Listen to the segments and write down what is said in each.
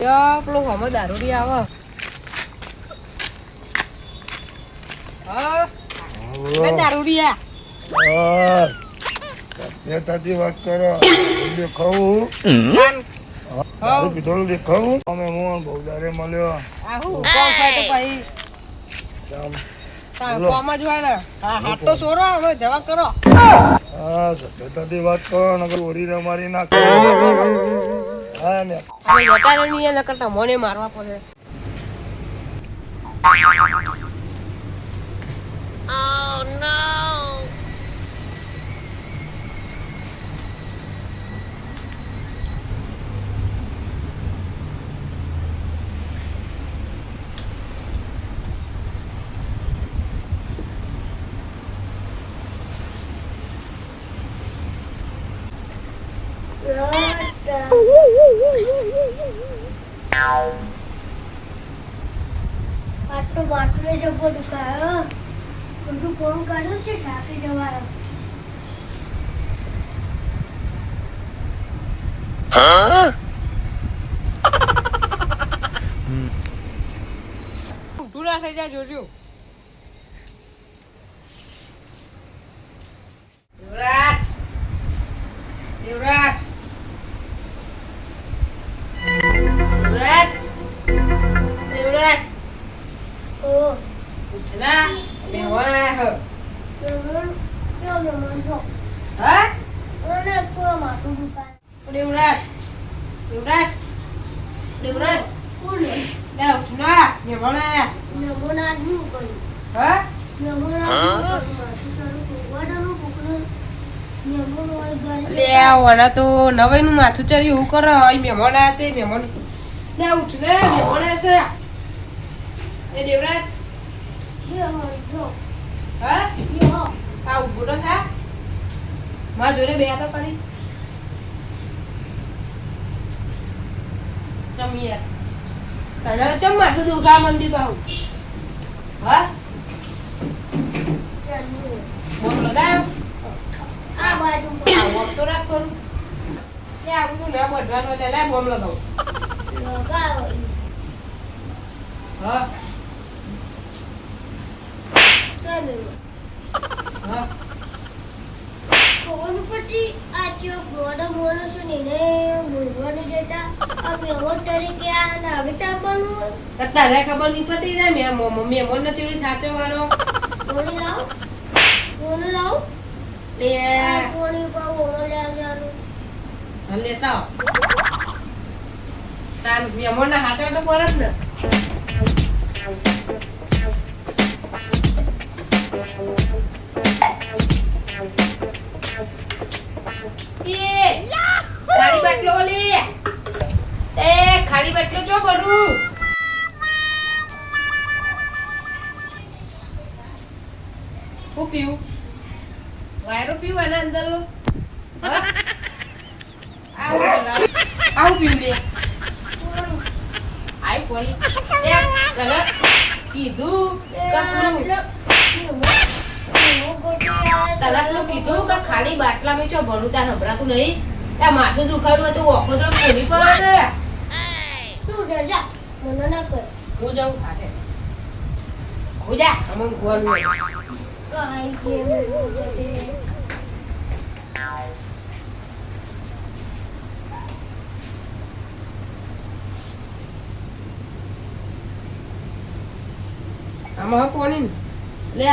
પેલો હમો દારૂડી આવે. હા? દારૂડિયા હા. સભ્યતાથી વાત કરો. દેખાવું. દારૂ પીધોલું દેખાવું. અમે હું બહુ દારે મળ્યો. આહુ કોમ થાય તો પછી આમ, તાર બોલો. કોમ જ હોય ને. હા હાથ તો સોરો હવે જવાબ કરો. હા સભ્યતાથી વાત કરો નકર ઓરીને મારી નાખો હા ને અમે જતા નહીં એના કરતા મને મારવા પડે આટલો માટલો જબ્બો દુખાયો બધું ફોન કર્યો છે? થાકી જવાયો યુવરાજ યુવરાજ. યુવરાજ. મહેમાન આયા મહેમાન કર્યું હા મહેમાન આજનું કર્યું માથું તારું ભગવાનનું પકડ્યું મહેમાન હોય ઘરે લે તો નવાઈ નું માથું ચડ્યું એવું કરો મહેમાન આયા તે મહેમાન લે ઉઠ ને મહેમાન આવ્યા એ દેવરાજ બે હોય હા બે હો આ ઊભો તો થા માં જોડે હા બોમ તો રાખ કરું લે આવું તું ના લે લે બોમ લગાવું લગાવો હા. ફોન પરથી આ જે ગોડો બોલો છું ને તરીકે આ નાગરિક આપવાનું તારે ખબર નહીં પતી જાય મેં મો- મમ્મી એમો નથી સાચવવાનો. ફોન લાવ? ફોન લાવ? લે ફોન ઉપર ઓળો લેવા હા, લેતા. તાર મેમો ના હાચવા તો ને. હું પીવું? વાયરો પીવું આના અંદર આવું આવું પીવું લે. આઈ ફોન કીધું કપડું. કીધું કે ખાલી બાટલામાં ચો ભરું સંભળાતું નહીં એ માથું દુખાયું હતું ઓખો તો ફોની પર તું રજા. મને ના કર. હું જાઉં હાથે ખુદા અમન ગોળ આઈ ગઈ મેમો ગોટી. આમાં કોની લે.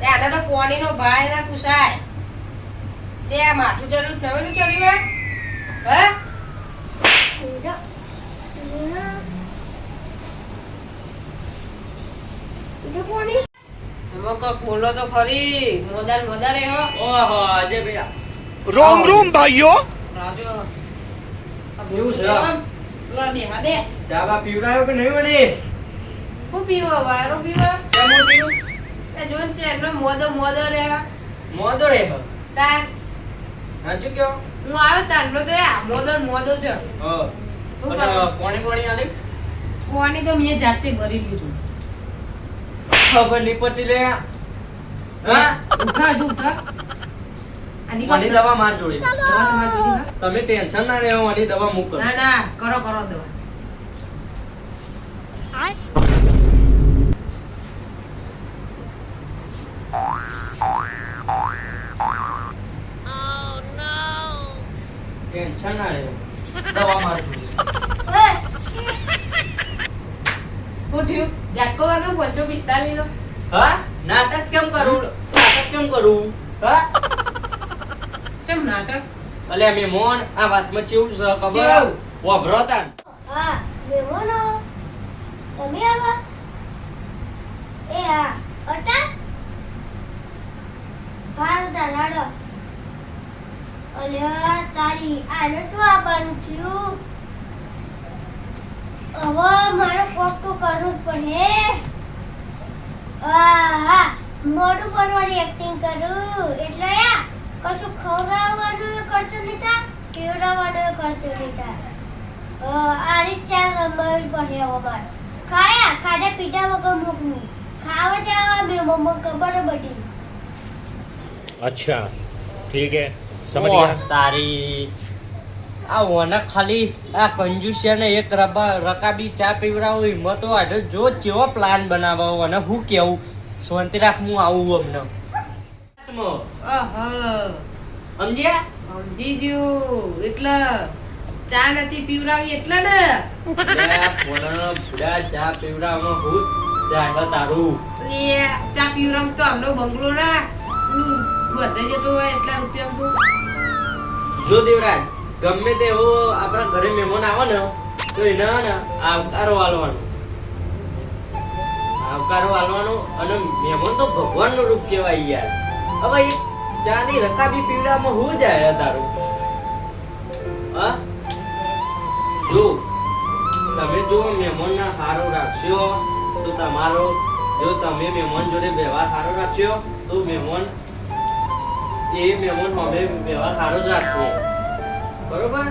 તે તો કોણીનો ભાઈ ના પૂછાય તે આ માથું જરૂર નવેલું ચડ્યું હે. ના. કોની? બોલો તો ખરી મોદાર મોદાર હો ઓહો અજય ભૈયા રોમ રોમ ભાઈઓ. રાજો. કેવું છે? બોલો. પેલા બેહા દે. ચા બા પીવડાયો કે નહીં વળી? હું પીવો વાયરો પીવો. ચા પીવું? એ જોન છે એનો મોદો મોદો રે મોદો રે તાર. હાચું કયો હું આવ્યો તારનો તો આ મોદો મોદો છે હ. તો મેં જાતે ભરી લીધું ખબર નહીં પડતી લે. હા? ઉઠા જો ઉઠા. આની દવા માર જોડે? તમે ટેન્શન ના લેવો આની દવા મૂક. ના ના કરો કરો દવા. ટેન્શન ના લેવો. દવા માર જોડે. ઓય, થયું વાગે પંચો પિસ્તાલીસ નો હા? નાટક કેમ કરું? નાટક કેમ કરું? હા? કેમ નાટક? અલે મેમોન આ વાતમાં કેવું છે ખબર? કેવું? વભરો તાન હા મોન તમે આવા. એ હા. અટા. ભારતા લાડો અલે તારી આ શું આપવાનું થયું. હવે મારો કોક તો કરવું પડે. આ મોડું કરવાની એક્ટિંગ કરું. એટલે યા કશું ખવડાવવાનું કરતો નતા પીવડાવવાનું કરતો નતા આ રીત ચાર નંબર પડે હવે મારો. ખાયા ખાધા પીધા વગર મૂકવી. ખાવા જવા મેં મમ્મા ખબર બધી અચ્છા ઠીક હે. સમજ ગયા તારી આ ઓને ખાલી આ કંજુસિયાને એક રબા રકાબી ચા પીવડાવો હોય તો આડો જો જેવો પ્લાન બનાવો અને હું કેવું? શાંતિ રાખ હું આવું અમને. સમજ્યા? સમજી ગયું એટલે ચા નથી પીવડાવી એટલે ને. ભૂડા ચા પીવડાવવામાં હું ચાહે તારું. એ ચા પીવડાવ તો આમનો બંગલો ના. પેલું જતો હોય એટલા રૂપિયા જો દેવરાજ ગમે તે એવો આપણા ઘરે મહેમાન આવે ને, તો એને ને આવકારો આલવાનો આવકારો આલવાનો અને મહેમાન તો ભગવાનનું રૂપ કહેવાય યાર. હવે એ ચાની રકાબી પીવડામાં હું જાય તારું? હા? જો, તમે જો મહેમાનના સારો રાખશો, તો તમારો, જો તમે મહેમાન જોડે વ્યવહાર સારો રાખશો, તો મહેમાન, એ મહેમાન અમે વ્યવહાર સારો જ રાખવો બરોબર?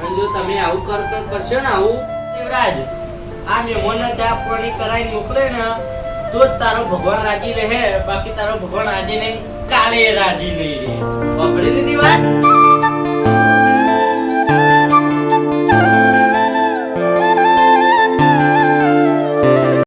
અને જો તમે આવું કરતો કરશો ને આવું, દેવરાજ, આ મહેમાનના ચા પાણી કરાવીને મોકલે ને, તો તારો ભગવાન રાજી રહે. બાકી તારો ભગવાન રાજી નહીં, કાલે રાજી નહીં રહે. પકડી લીધી વાત?